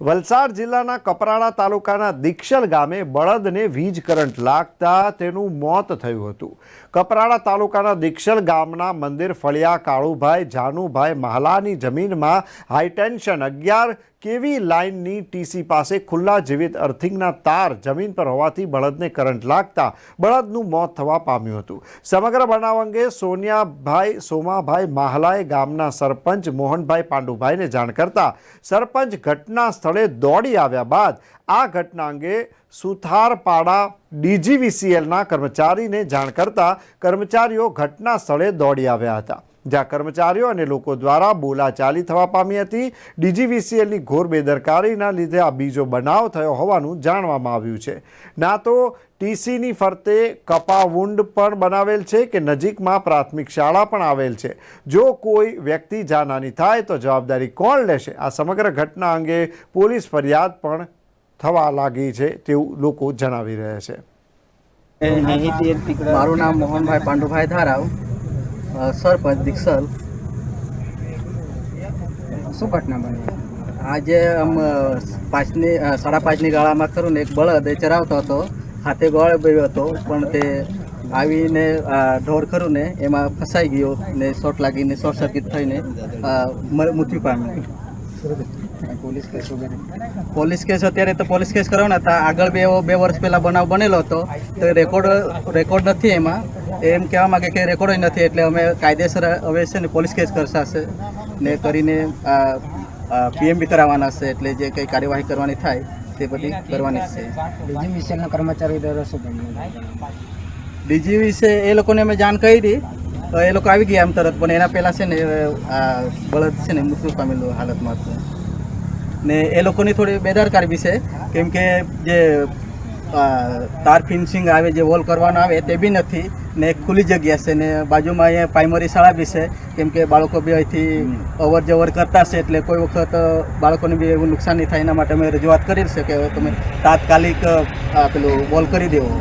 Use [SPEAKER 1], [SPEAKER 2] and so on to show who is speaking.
[SPEAKER 1] વલસાડ જિલ્લાના કપરાડા તાલુકાના દીક્ષલ ગામે બળદને વીજ કરંટ લાગતા તેનું મોત થયું હતું. કપરાડા તાલુકાના દીક્ષલ ગામના મંદિર ફળિયા, કાળુભાઈ, જાનુભાઈ મહાલાની જમીનમાં હાઈટેન્શન અગિયાર કેવી લાઇનની ટીસી પાસે ખુલ્લા જીવિત અર્થિંગના તાર જમીન પર હોવાથી બળદને કરંટ લાગતા બળદનું મોત થવા પામ્યું હતું. સમગ્ર બનાવ અંગે સોનિયાભાઈ, સોમાભાઈ માહલાએ ગામના સરપંચ મોહનભાઈ પાંડુભાઈને જાણ કરતા સરપંચ ઘટના સ્થળે દોડી આવ્યા બાદ આ ઘટના અંગે સુથારપાડા ડીજીવીસીએલના કર્મચારીને જાણ કરતા કર્મચારીઓ ઘટના સ્થળે દોડી આવ્યા હતા. જ્યાં કર્મચારીઓ અને લોકો દ્વારા બોલાચાલી થવા પામી હતી. ડીજીવીસીએલની ઘોર બેદરકારીના લીધે આ બીજો બનાવ થયો હોવાનું જાણવામાં આવ્યું છે. ના તો ટીસીની ફરતે કપાવુંડ પણ બનાવેલ છે કે નજીકમાં પ્રાથમિક શાળા પણ આવેલ છે. જો કોઈ વ્યક્તિ જાનહાની થાય તો જવાબદારી કોણ લેશે? આ સમગ્ર ઘટના અંગે પોલીસ ફરિયાદ પણ થવા લાગી છે તેવું લોકો જણાવી રહ્યા છે.
[SPEAKER 2] મારું નામ મોહનભાઈ પાંડુભાઈ ધારાવ. સરપંચ દીક્ષલ.
[SPEAKER 3] શું ઘટના બની?
[SPEAKER 2] આજે આમ પાંચની સાડા પાંચની ગાળામાં ખરું ને એક બળદ એ ચરાવતો હતો હાથે ગોળ ભર્યો હતો પણ તે આવીને ઢોર ખરું ને એમાં ફસાઈ ગયો ને શોર્ટ લાગીને શોર્ટ સર્કિટ થઈને મૃત્યુ પામ્યું.
[SPEAKER 3] પોલીસ કેસ
[SPEAKER 2] પોલીસ કેસ અત્યારે તો પોલીસ કેસ કરવાના હતા. આગળ બે બે વર્ષ પહેલાં બનાવ બનેલો હતો. તો રેકોર્ડ રેકોર્ડ નથી એમાં. એમ કહેવા માગે કે રેકોર્ડ નથી એટલે અમે કાયદેસર હવે છે ને પોલીસ કેસ કરશે ને કરીને પીએમબી કરાવવાના છે એટલે જે કંઈ કાર્યવાહી કરવાની થાય તે બધી કરવાની છે.
[SPEAKER 3] વિષયના કર્મચારી દ્વારા શું બન્યું
[SPEAKER 2] ડીજી વિશે એ લોકોને અમે જાણ કરી. તો એ લોકો આવી ગયા એમ તરત પણ એના પહેલાં છે ને આ બળદ છે ને મૃત્યુ પામેલું હાલતમાં હતું. ને એ લોકોની થોડી બેદરકારી બી છે કેમ કે જે તાર ફિનિશિંગ આવે જે વોલ કરવાનો આવે તે બી નથી ને એક ખુલ્લી જગ્યા છે ને બાજુમાં અહીંયા પ્રાઇમરી શાળા બી છે. કેમ કે બાળકો બી અહીંથી અવર જવર કરતા છે એટલે કોઈ વખત બાળકોને બી એવું નુકસાન નહીં થાય. એના માટે અમે રજૂઆત કરી છે કે હવે તમે તાત્કાલિક પેલું વોલ કરી દેવો.